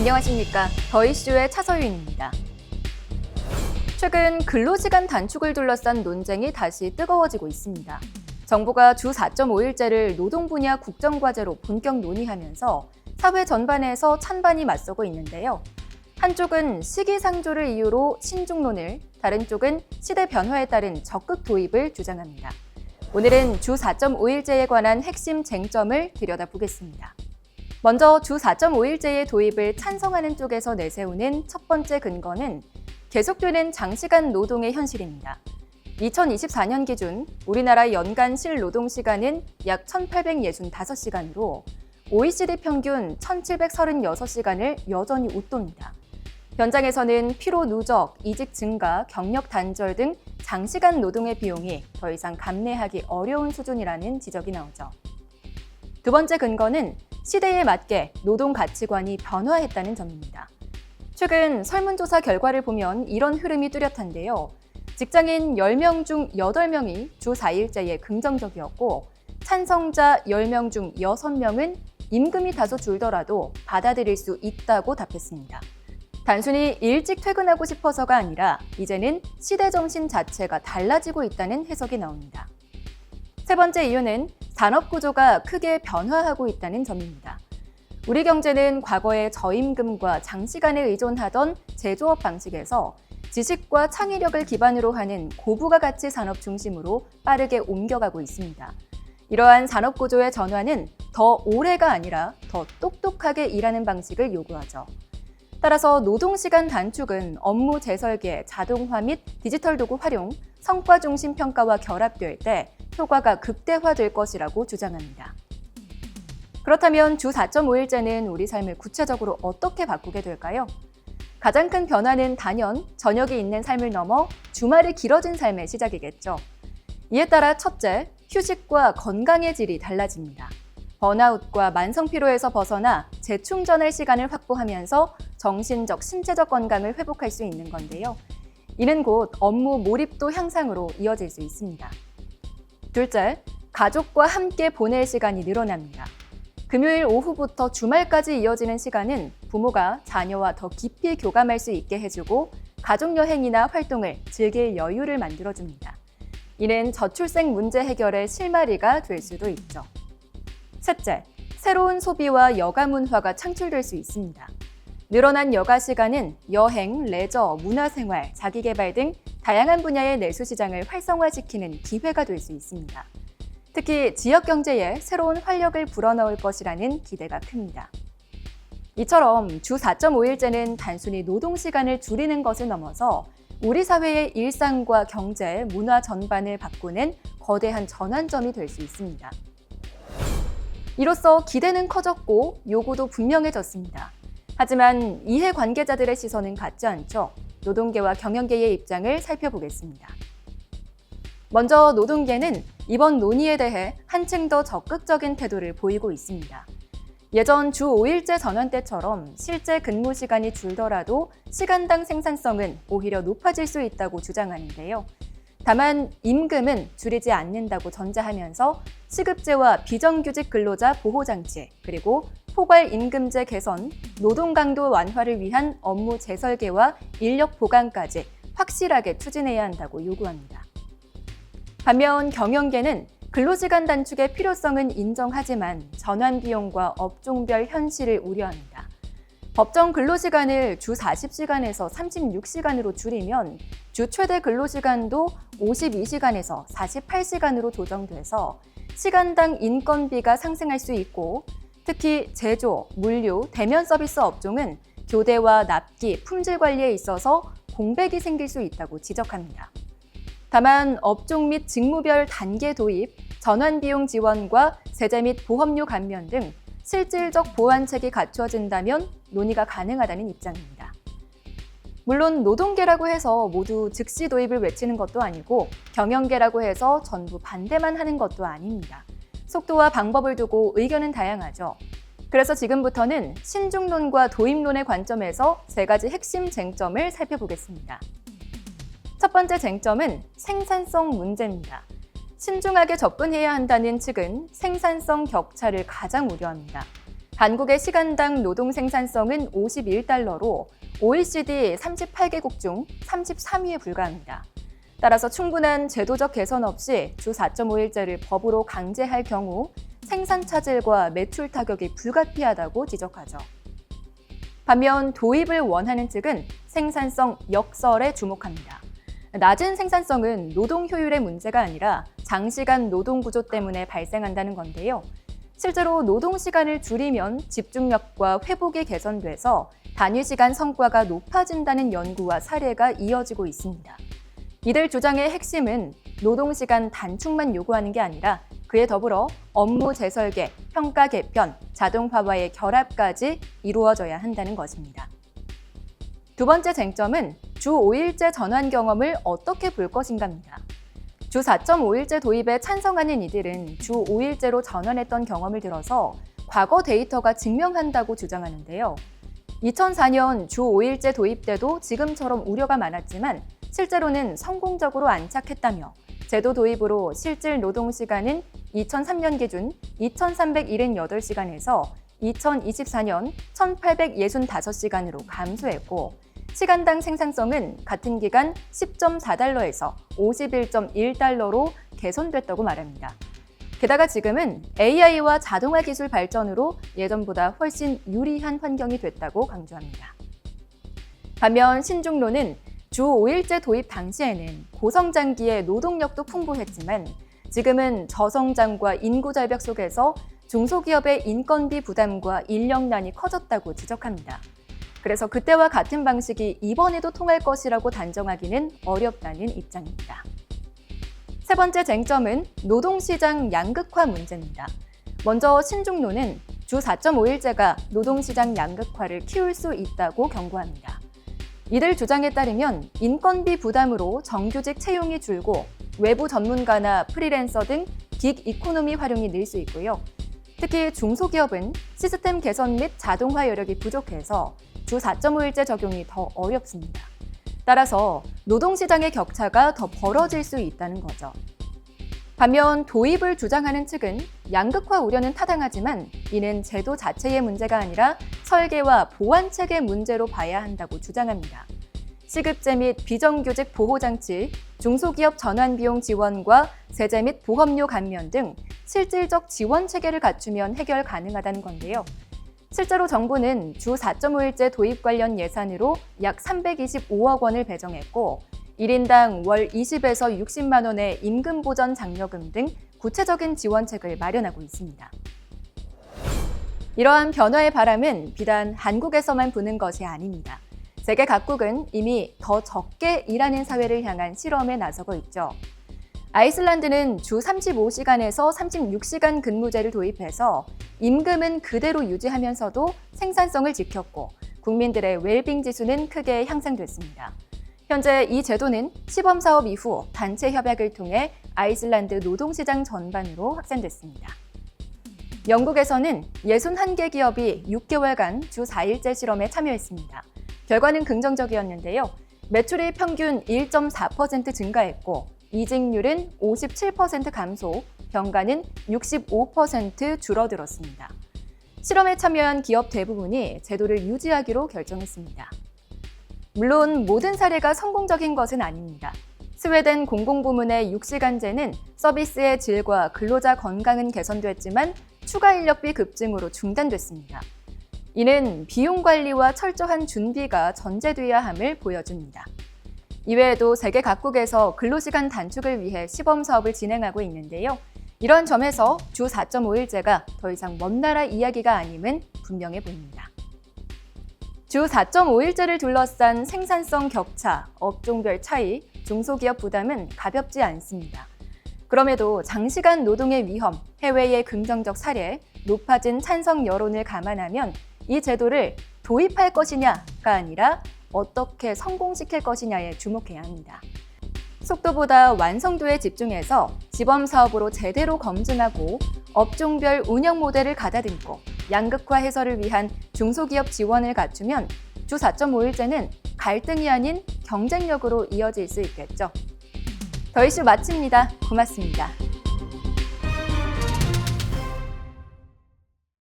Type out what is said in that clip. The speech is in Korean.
안녕하십니까. 더 이슈의 차서윤입니다. 최근 근로시간 단축을 둘러싼 논쟁이 다시 뜨거워지고 있습니다. 정부가 주 4.5일제를 노동 분야 국정과제로 본격 논의하면서 사회 전반에서 찬반이 맞서고 있는데요. 한쪽은 시기상조를 이유로 신중론을, 다른 쪽은 시대 변화에 따른 적극 도입을 주장합니다. 오늘은 주 4.5일제에 관한 핵심 쟁점을 들여다보겠습니다. 먼저 주 4.5일제의 도입을 찬성하는 쪽에서 내세우는 첫 번째 근거는 계속되는 장시간 노동의 현실입니다. 2024년 기준 우리나라 연간 실 노동 시간은 약 1,865시간으로 OECD 평균 1,736시간을 여전히 웃돕니다. 현장에서는 피로 누적, 이직 증가, 경력 단절 등 장시간 노동의 비용이 더 이상 감내하기 어려운 수준이라는 지적이 나오죠. 두 번째 근거는 시대에 맞게 노동 가치관이 변화했다는 점입니다. 최근 설문조사 결과를 보면 이런 흐름이 뚜렷한데요. 직장인 10명 중 8명이 주 4일제에 긍정적이었고, 찬성자 10명 중 6명은 임금이 다소 줄더라도 받아들일 수 있다고 답했습니다. 단순히 일찍 퇴근하고 싶어서가 아니라 이제는 시대 정신 자체가 달라지고 있다는 해석이 나옵니다. 세 번째 이유는 산업 구조가 크게 변화하고 있다는 점입니다. 우리 경제는 과거의 저임금과 장시간에 의존하던 제조업 방식에서 지식과 창의력을 기반으로 하는 고부가 가치 산업 중심으로 빠르게 옮겨가고 있습니다. 이러한 산업 구조의 전환은 더 오래가 아니라 더 똑똑하게 일하는 방식을 요구하죠. 따라서 노동시간 단축은 업무 재설계, 자동화 및 디지털 도구 활용, 성과 중심 평가와 결합될 때 효과가 극대화될 것이라고 주장합니다. 그렇다면 주 4.5일제는 우리 삶을 구체적으로 어떻게 바꾸게 될까요? 가장 큰 변화는 단연 저녁이 있는 삶을 넘어 주말이 길어진 삶의 시작이겠죠. 이에 따라 첫째, 휴식과 건강의 질이 달라집니다. 번아웃과 만성 피로에서 벗어나 재충전할 시간을 확보하면서 정신적, 신체적 건강을 회복할 수 있는 건데요. 이는 곧 업무 몰입도 향상으로 이어질 수 있습니다. 둘째, 가족과 함께 보낼 시간이 늘어납니다. 금요일 오후부터 주말까지 이어지는 시간은 부모가 자녀와 더 깊이 교감할 수 있게 해주고 가족 여행이나 활동을 즐길 여유를 만들어줍니다. 이는 저출생 문제 해결의 실마리가 될 수도 있죠. 셋째, 새로운 소비와 여가 문화가 창출될 수 있습니다. 늘어난 여가 시간은 여행, 레저, 문화생활, 자기개발 등 다양한 분야의 내수 시장을 활성화시키는 기회가 될 수 있습니다. 특히 지역 경제에 새로운 활력을 불어넣을 것이라는 기대가 큽니다. 이처럼 주 4.5일제는 단순히 노동 시간을 줄이는 것을 넘어서 우리 사회의 일상과 경제, 문화 전반을 바꾸는 거대한 전환점이 될 수 있습니다. 이로써 기대는 커졌고 요구도 분명해졌습니다. 하지만 이해 관계자들의 시선은 같지 않죠. 노동계와 경영계의 입장을 살펴보겠습니다. 먼저 노동계는 이번 논의에 대해 한층 더 적극적인 태도를 보이고 있습니다. 예전 주 5일제 전환 때처럼 실제 근무 시간이 줄더라도 시간당 생산성은 오히려 높아질 수 있다고 주장하는데요. 다만 임금은 줄이지 않는다고 전제하면서 시급제와 비정규직 근로자 보호장치, 그리고 포괄 임금제 개선, 노동 강도 완화를 위한 업무 재설계와 인력 보강까지 확실하게 추진해야 한다고 요구합니다. 반면 경영계는 근로시간 단축의 필요성은 인정하지만 전환 비용과 업종별 현실을 우려합니다. 법정 근로시간을 주 40시간에서 36시간으로 줄이면 주 최대 근로시간도 52시간에서 48시간으로 조정돼서 시간당 인건비가 상승할 수 있고 특히 제조, 물류, 대면 서비스 업종은 교대와 납기, 품질 관리에 있어서 공백이 생길 수 있다고 지적합니다. 다만 업종 및 직무별 단계 도입, 전환 비용 지원과 세제 및 보험료 감면 등 실질적 보완책이 갖춰진다면 논의가 가능하다는 입장입니다. 물론 노동계라고 해서 모두 즉시 도입을 외치는 것도 아니고 경영계라고 해서 전부 반대만 하는 것도 아닙니다. 속도와 방법을 두고 의견은 다양하죠. 그래서 지금부터는 신중론과 도입론의 관점에서 세 가지 핵심 쟁점을 살펴보겠습니다. 첫 번째 쟁점은 생산성 문제입니다. 신중하게 접근해야 한다는 측은 생산성 격차를 가장 우려합니다. 한국의 시간당 노동 생산성은 51달러로 OECD 38개국 중 33위에 불과합니다. 따라서 충분한 제도적 개선 없이 주 4.5일제를 법으로 강제할 경우 생산 차질과 매출 타격이 불가피하다고 지적하죠. 반면 도입을 원하는 측은 생산성 역설에 주목합니다. 낮은 생산성은 노동 효율의 문제가 아니라 장시간 노동 구조 때문에 발생한다는 건데요. 실제로 노동 시간을 줄이면 집중력과 회복이 개선돼서 단위 시간 성과가 높아진다는 연구와 사례가 이어지고 있습니다. 이들 주장의 핵심은 노동 시간 단축만 요구하는 게 아니라 그에 더불어 업무 재설계, 평가 개편, 자동화와의 결합까지 이루어져야 한다는 것입니다. 두 번째 쟁점은 주 5일제 전환 경험을 어떻게 볼 것인가입니다. 주 4.5일제 도입에 찬성하는 이들은 주 5일제로 전환했던 경험을 들어서 과거 데이터가 증명한다고 주장하는데요. 2004년 주 5일제 도입 때도 지금처럼 우려가 많았지만 실제로는 성공적으로 안착했다며 제도 도입으로 실질 노동 시간은 2003년 기준 2,378시간에서 2024년 1,865시간으로 감소했고 시간당 생산성은 같은 기간 10.4달러에서 51.1달러로 개선됐다고 말합니다. 게다가 지금은 AI와 자동화 기술 발전으로 예전보다 훨씬 유리한 환경이 됐다고 강조합니다. 반면 신중로는 주 5일제 도입 당시에는 고성장기의 노동력도 풍부했지만 지금은 저성장과 인구 절벽 속에서 중소기업의 인건비 부담과 인력난이 커졌다고 지적합니다. 그래서 그때와 같은 방식이 이번에도 통할 것이라고 단정하기는 어렵다는 입장입니다. 세 번째 쟁점은 노동시장 양극화 문제입니다. 먼저 신중노는 주 4.5일제가 노동시장 양극화를 키울 수 있다고 경고합니다. 이들 주장에 따르면 인건비 부담으로 정규직 채용이 줄고 외부 전문가나 프리랜서 등긱 이코노미 활용이 늘 수 있고요. 특히 중소기업은 시스템 개선 및 자동화 여력이 부족해서 주 4.5일제 적용이 더 어렵습니다. 따라서 노동시장의 격차가 더 벌어질 수 있다는 거죠. 반면 도입을 주장하는 측은 양극화 우려는 타당하지만 이는 제도 자체의 문제가 아니라 설계와 보완 체계 문제로 봐야 한다고 주장합니다. 시급제 및 비정규직 보호장치, 중소기업 전환 비용 지원과 세제 및 보험료 감면 등 실질적 지원 체계를 갖추면 해결 가능하다는 건데요. 실제로 정부는 주 4.5일제 도입 관련 예산으로 약 325억 원을 배정했고 1인당 월 20에서 60만 원의 임금 보전 장려금 등 구체적인 지원책을 마련하고 있습니다. 이러한 변화의 바람은 비단 한국에서만 부는 것이 아닙니다. 세계 각국은 이미 더 적게 일하는 사회를 향한 실험에 나서고 있죠. 아이슬란드는 주 35시간에서 36시간 근무제를 도입해서 임금은 그대로 유지하면서도 생산성을 지켰고 국민들의 웰빙 지수는 크게 향상됐습니다. 현재 이 제도는 시범 사업 이후 단체 협약을 통해 아이슬란드 노동시장 전반으로 확산됐습니다. 영국에서는 61개 기업이 6개월간 주 4일제 실험에 참여했습니다. 결과는 긍정적이었는데요. 매출이 평균 1.4% 증가했고 이직률은 57% 감소, 병가는 65% 줄어들었습니다. 실험에 참여한 기업 대부분이 제도를 유지하기로 결정했습니다. 물론 모든 사례가 성공적인 것은 아닙니다. 스웨덴 공공부문의 6시간제는 서비스의 질과 근로자 건강은 개선됐지만 추가 인력비 급증으로 중단됐습니다. 이는 비용 관리와 철저한 준비가 전제돼야 함을 보여줍니다. 이외에도 세계 각국에서 근로시간 단축을 위해 시범 사업을 진행하고 있는데요. 이런 점에서 주 4.5일제가 더 이상 먼 나라 이야기가 아님은 분명해 보입니다. 주 4.5일제를 둘러싼 생산성 격차, 업종별 차이, 중소기업 부담은 가볍지 않습니다. 그럼에도 장시간 노동의 위험, 해외의 긍정적 사례, 높아진 찬성 여론을 감안하면 이 제도를 도입할 것이냐가 아니라 어떻게 성공시킬 것이냐에 주목해야 합니다. 속도보다 완성도에 집중해서 지범 사업으로 제대로 검증하고 업종별 운영 모델을 가다듬고 양극화 해소를 위한 중소기업 지원을 갖추면 주 4.5일제는 갈등이 아닌 경쟁력으로 이어질 수 있겠죠. 더 이슈 마칩니다. 고맙습니다.